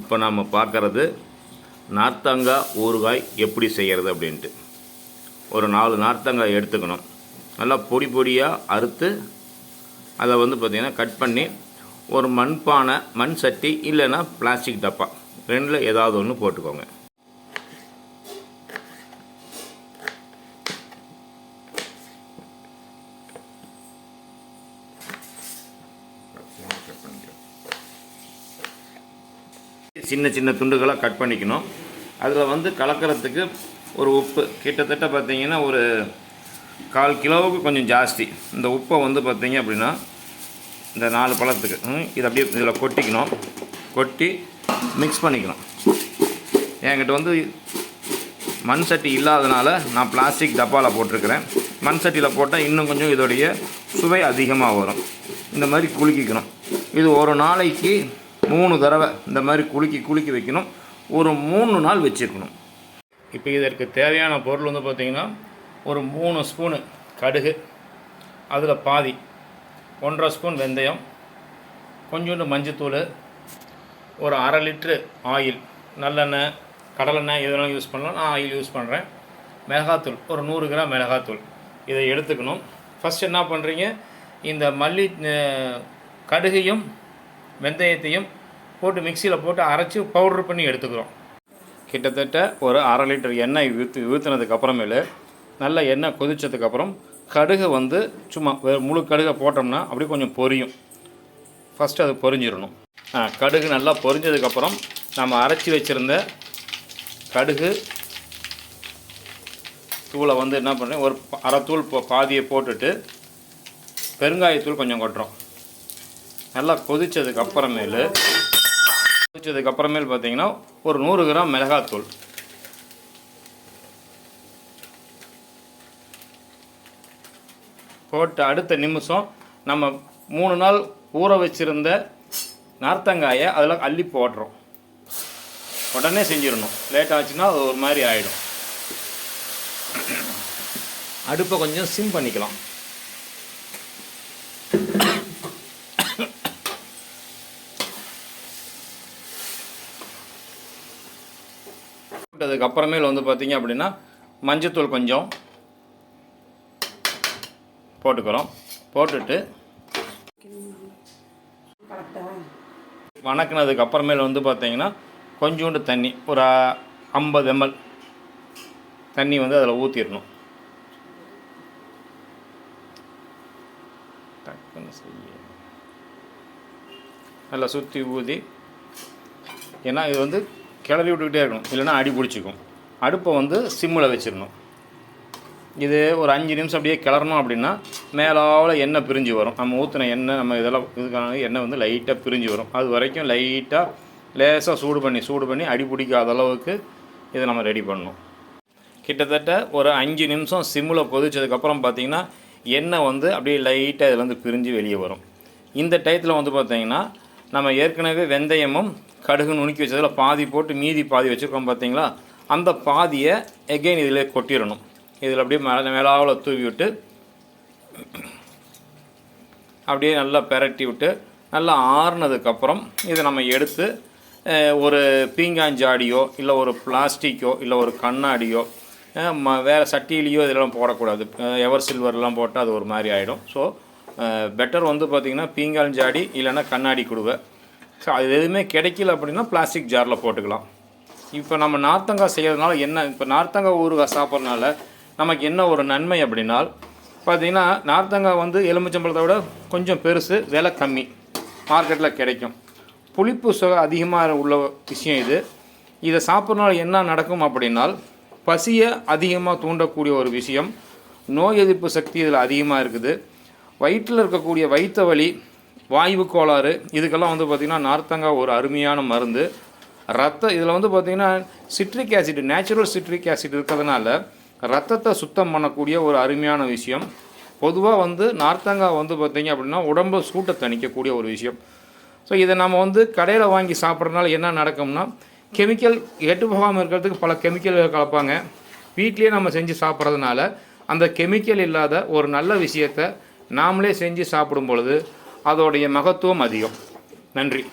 இப்போ நாம் பார்க்குறது நார்த்தங்காய் ஊறுகாய் எப்படி செய்கிறது அப்படின்ட்டு. ஒரு நாலு நார்த்தங்காய் எடுத்துக்கணும். நல்லா பொடி பொடியாக அறுத்து அதை வந்து பார்த்திங்கன்னா கட் பண்ணி ஒரு மண்பானை மண் சட்டி இல்லைன்னா பிளாஸ்டிக் டப்பா. ரெண்டில் ஏதாவது ஒன்று போட்டுக்கோங்க. சின்ன சின்ன துண்டுகளாக கட் பண்ணிக்கணும். அதில் வந்து கலக்கிறதுக்கு ஒரு உப்பு. கிட்டத்தட்ட பார்த்தீங்கன்னா ஒரு கால் கிலோவுக்கு கொஞ்சம் ஜாஸ்தி. இந்த உப்பை வந்து பார்த்திங்க அப்படின்னா இந்த நாலு பழத்துக்கு ம், இதை அப்படியே இதில் கொட்டிக்கணும். கொட்டி மிக்ஸ் பண்ணிக்கணும். என்கிட்ட வந்து மண் சட்டி இல்லாதனால நான் பிளாஸ்டிக் டப்பாவில் போட்டிருக்கிறேன். மண் சட்டியில் போட்டால் இன்னும் கொஞ்சம் இதோடைய சுவை அதிகமாக வரும். இந்த மாதிரி குலுக்கிக்கணும். இது ஒரு நாளைக்கு மூணு தடவை இந்த மாதிரி குலுக்கி குலுக்கி வைக்கணும். ஒரு மூணு நாள் வச்சுருக்கணும். இப்போ இதற்கு தேவையான பொருள் வந்து பார்த்திங்கன்னா ஒரு மூணு ஸ்பூனு கடுகு அதில் பாதி ஒன்றரை ஸ்பூன் வெந்தயம் கொஞ்சோண்டு மஞ்சத்தூள் ஒரு அரை லிட்ரு ஆயில் நல்லெண்ணெய் கடலெண்ணெய் எதுனாலும் யூஸ் பண்ணலாம். நான் ஆயில் யூஸ் பண்ணுறேன் மிளகாத்தூள் ஒரு நூறு கிராம் மிளகாத்தூள். இதை எடுத்துக்கணும். ஃபஸ்ட் என்ன பண்ணுறீங்க இந்த மல்லி கடுகையும் வெந்தயத்தையும் போட்டு மிக்சியில் போட்டு அரைச்சி பவுடர் பண்ணி எடுத்துக்கிறோம். கிட்டத்தட்ட ஒரு அரை லிட்டர் எண்ணெய் ஊற்று ஊற்றினதுக்கப்புறமேலு நல்ல எண்ணெய் கொதித்ததுக்கப்புறம் கடுகு வந்து சும்மா முழு கடுகை போட்டோம்னா அப்படியே கொஞ்சம் பொரியும். ஃபஸ்ட்டு அது பொரிஞ்சிடணும். கடுகு நல்லா பொரிஞ்சதுக்கப்புறம் நம்ம அரைச்சி வச்சுருந்த கடுகு தூளை வந்து என்ன பண்ணுறேன் ஒரு அரை தூள் பாதியை போட்டுட்டு பெருங்காயத்தூள் கொஞ்சம் கொட்டுறோம். நல்லா கொதித்ததுக்கு அப்புறமேலு கொதித்ததுக்கு அப்புறமேல் பார்த்தீங்கன்னா ஒரு நூறு கிராம் மிளகாத்தூள். போட்டு அடுத்த நிமிஷம் நம்ம மூணு நாள் ஊற வச்சிருந்த நார்த்தங்காயை அதில் அள்ளி போடுறோம். உடனே செஞ்சிடணும். லேட் ஆச்சுன்னா அது ஒரு மாதிரி ஆகிடும் அடுப்பை கொஞ்சம் சிம் பண்ணிக்கலாம். போட்டதுக்கு வந்து பார்த்தீங்க அப்படின்னா மஞ்சத்தூள் கொஞ்சம் போட்டுக்கிறோம். போட்டுட்டு வணக்கினதுக்கு அப்புறமேல வந்து பார்த்தீங்கன்னா கொஞ்சோண்டு தண்ணி ஒரு ஐம்பது எம்எல் தண்ணி வந்து அதில் ஊற்றிடணும் டக்குன்னு செய்ய. நல்லா சுற்றி ஊதி. ஏன்னா இது வந்து கிளறி விட்டுக்கிட்டே இருக்கணும். இல்லைன்னா அடி பிடிச்சிக்கும். அடுப்பை வந்து சிம்மில் வச்சிடணும். இது ஒரு அஞ்சு நிமிஷம் அப்படியே கிளறணும் அப்படின்னா மேலாவில் எண்ணெய் பிரிஞ்சு வரும். நம்ம ஊற்றின எண்ணெய் நம்ம இதெல்லாம் இதுக்கான எண்ணெய் வந்து லைட்டாக பிரிஞ்சு வரும். அது வரைக்கும் லைட்டாக லேசாக சூடு பண்ணி சூடு பண்ணி அடி பிடிக்காத அளவுக்கு இதை நம்ம ரெடி பண்ணணும். கிட்டத்தட்ட ஒரு அஞ்சு நிமிஷம் சிம்மில் கொதிச்சதுக்கப்புறம் பார்த்திங்கன்னா எண்ணெய் வந்து அப்படியே லைட்டாக இதில் வந்து பிரிஞ்சு வெளியே வரும். இந்த டயத்தில் வந்து பார்த்திங்கன்னா நம்ம ஏற்கனவே வெந்தயமும் கடுகு நுணுக்கி வச்சதில் பாதி போட்டு மீதி பாதி வச்சுருக்கோம் பார்த்தீங்களா அந்த பாதியை எகெயின் இதில் கொட்டிடணும். இதில் அப்படியே மேலே மேலாவில் தூவி விட்டு அப்படியே நல்லா பெரட்டி விட்டு நல்லா ஆறுனதுக்கப்புறம் இதை நம்ம எடுத்து ஒரு பீங்காஞ்சாடியோ இல்லை ஒரு பிளாஸ்டிக்கோ இல்லை ஒரு கண்ணாடியோ ம வேறு சட்டியிலையோ இதெல்லாம் போடக்கூடாது. எவர் சில்வர்லாம் போட்டால் அது ஒரு மாதிரி ஆகிடும் ஸோ பெட்டர் வந்து பார்த்திங்கன்னா பீங்கால் ஜாடி இல்லைன்னா கண்ணாடி குடுவை. ஸோ அது எதுவுமே கிடைக்கல அப்படின்னா பிளாஸ்டிக் ஜாரில் போட்டுக்கலாம். இப்போ நம்ம நார்த்தங்காய் செய்கிறதுனால என்ன இப்போ நார்த்தங்காய் ஊறுகாய் சாப்பிட்றதுனால நமக்கு என்ன ஒரு நன்மை அப்படின்னால் பார்த்திங்கன்னா நார்த்தங்காய் வந்து எலுமிச்சம்பழத்தை விட கொஞ்சம் பெருசு விலை கம்மி. மார்க்கெட்டில் கிடைக்கும். புளிப்பு சுகம் அதிகமாக உள்ள விஷயம் இது. இதை சாப்பிட்றதுனால என்ன நடக்கும் அப்படின்னால் பசியை அதிகமாக தூண்டக்கூடிய ஒரு விஷயம். நோய் எதிர்ப்பு சக்தி இதில் அதிகமாக இருக்குது. வயிற்றில் இருக்கக்கூடிய வயிற்று வலி வாய்வு கோளாறு இதுக்கெல்லாம் வந்து பார்த்திங்கன்னா நார்த்தங்காய் ஒரு அருமையான மருந்து. ரத்த இதில் வந்து பார்த்திங்கன்னா citric acid natural citric acid இருக்கிறதுனால ரத்தத்தை சுத்தம் பண்ணக்கூடிய ஒரு அருமையான விஷயம். பொதுவாக வந்து நார்த்தங்காய் வந்து பார்த்திங்க அப்படின்னா உடம்பு சூட்டை தணிக்கக்கூடிய ஒரு விஷயம். ஸோ இதை நம்ம வந்து கடையில் வாங்கி சாப்பிட்றதுனால என்ன நடக்கும்னா கெமிக்கல் கெட்டு போகாமல் இருக்கிறதுக்கு பல கெமிக்கல்கள் கலப்பாங்க. வீட்லேயே நம்ம செஞ்சு சாப்பிட்றதுனால அந்த கெமிக்கல் இல்லாத ஒரு நல்ல விஷயத்தை நாமளே செஞ்சு சாப்பிடும் பொழுது அதோடைய மகத்துவம் அதிகம். நன்றி.